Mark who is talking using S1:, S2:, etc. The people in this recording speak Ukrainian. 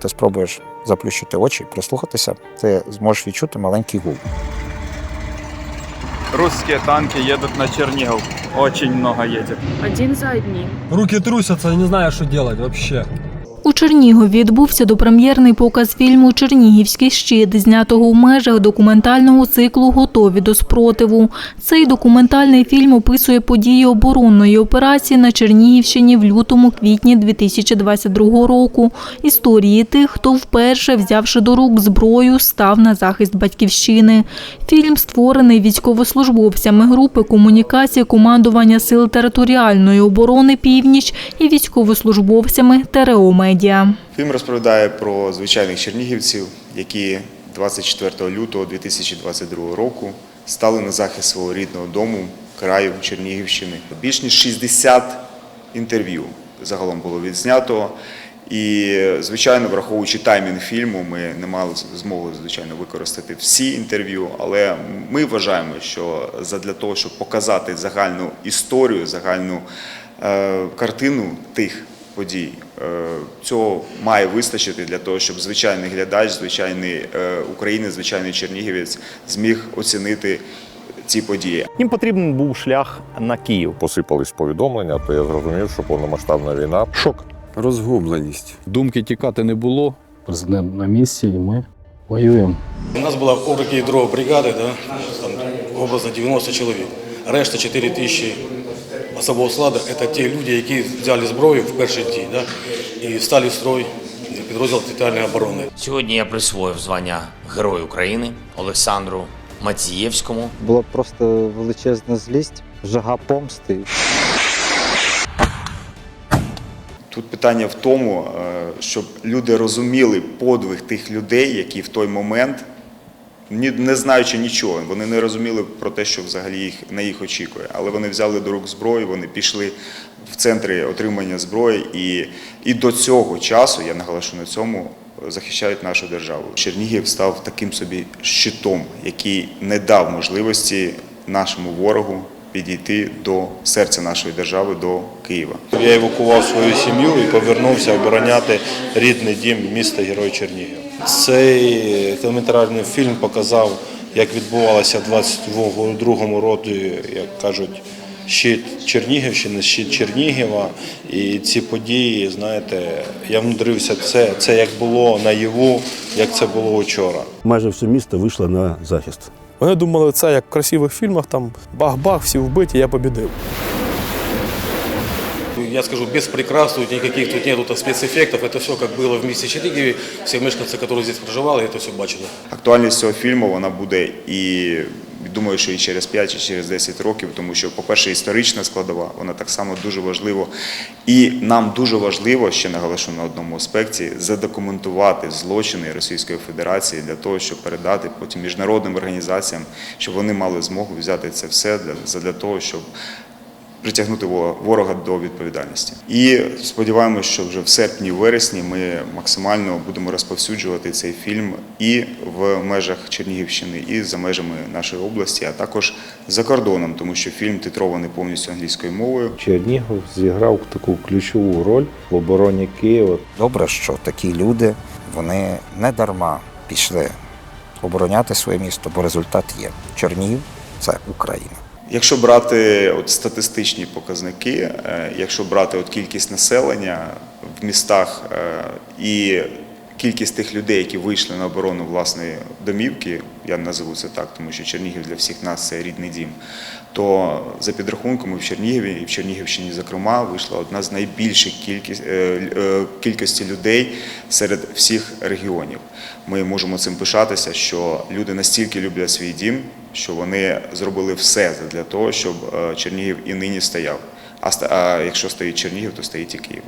S1: Ти спробуєш заплющити очі, прислухатися, ти зможеш відчути маленький гул.
S2: Русские танки едут на Чернигов. Очень много едет.
S3: Один за одним.
S4: Руки трусятся, не знаю, что делать вообще.
S5: Чернігові відбувся допрем'єрний показ фільму Чернігівський щит, знятого в межах документального циклу Готові до спротиву. Цей документальний фільм описує події оборонної операції на Чернігівщині в лютому-квітні 2022 року. Історії тих, хто вперше, взявши до рук зброю, став на захист батьківщини. Фільм створений військовослужбовцями групи комунікації командування сил територіальної оборони Північ і військовослужбовцями ТРО Медіа.
S6: Фільм розповідає про звичайних чернігівців, які 24 лютого 2022 року стали на захист свого рідного дому, краю Чернігівщини. Більш ніж 60 інтерв'ю загалом було відзнято. І, звичайно, враховуючи таймінг фільму, ми не мали змоги, звичайно, використати всі інтерв'ю, але ми вважаємо, що задля того, щоб показати загальну історію, загальну е, картину тих подій. Е, Цього має вистачити для того, щоб звичайний глядач, звичайний е, українець, звичайний чернігівець зміг оцінити ці події.
S7: Їм потрібен був шлях на Київ.
S8: посипались повідомлення, то я зрозумів, що повномасштабна війна.
S7: Шок.
S9: Розгубленість. Думки тікати не було.
S10: Президент на місці, і ми воюємо.
S11: У нас була в округі друга бригади, да, там образно 90 чоловік. Решта 4 тисячі особового складу – це ті люди, які взяли зброю в перший день да, і стали в строй підрозділ територіальної оборони.
S12: Сьогодні я присвоїв звання Герой України Олександру Мацієвському.
S13: Була просто величезна злість, жага помсти.
S6: Тут питання в тому, е, щоб люди розуміли подвиг тих людей, які в той момент, не знаючи нічого, вони не розуміли про те, що взагалі їх на їх очікує. Але вони взяли до рук зброю, вони пішли в центри отримання зброї, і, і до цього часу, я наголошую на цьому, захищають нашу державу. Чернігів став таким собі щитом, який не дав можливості нашому ворогу підійти до серця нашої держави, до Києва.
S11: Я евакував свою сім'ю і повернувся обороняти рідний дім міста Герой Чернігів. Цей документальний фільм показав, як відбувалося в 22-му році, як кажуть, щит Чернігівщини, щит Чернігова. І ці події, знаєте, я внудрився це, це як було наяву, як це було вчора.
S10: Майже все місто вийшло на захист.
S4: Вони думали, це як в красивих фільмах, там бах-бах, всі вбиті, я побідив
S11: Я скажу, без прикрас, тут никаких тут нету спецэффектов. Это все как было в месте Чернигове. Все мешканцы, которые здесь проживали, это все бачили.
S6: Актуальність цього фільму вона буде і думаю, що і через 5, і через 10 років, тому що, по-перше, історична складова, вона так само дуже важлива. І нам дуже важливо, ще наголошу на одному аспекті, задокументувати злочини Російської Федерації для того, щоб передати потім міжнародним організаціям, щоб вони мали змогу взяти це все для, для того, щоб притягнути во- ворога до відповідальності. І сподіваємося, що вже в серпні-вересні ми максимально будемо розповсюджувати цей фільм і в межах Чернігівщини, і за межами нашої області, а також за кордоном, тому що фільм титрований повністю англійською мовою.
S10: Чернігів зіграв таку ключову роль в обороні Києва.
S1: Добре, що такі люди вони не дарма пішли обороняти своє місто, бо результат є. Чернігів це Україна.
S6: Якщо брати от статистичні показники, е, якщо брати от кількість населення в містах е, і кількість тих людей, які вийшли на оборону власної домівки, я назову це так, тому що Чернігів для всіх нас це рідний дім. То за підрахунками в Чернігові і в Чернігівщині, зокрема, вийшла одна з найбільших кількість, е, кількості людей серед всіх регіонів. Ми можемо цим пишатися, що люди настільки люблять свій дім, що вони зробили все для того, щоб е, Чернігів і нині стояв. А якщо стоїть Чернігів, то стоїть і Київ.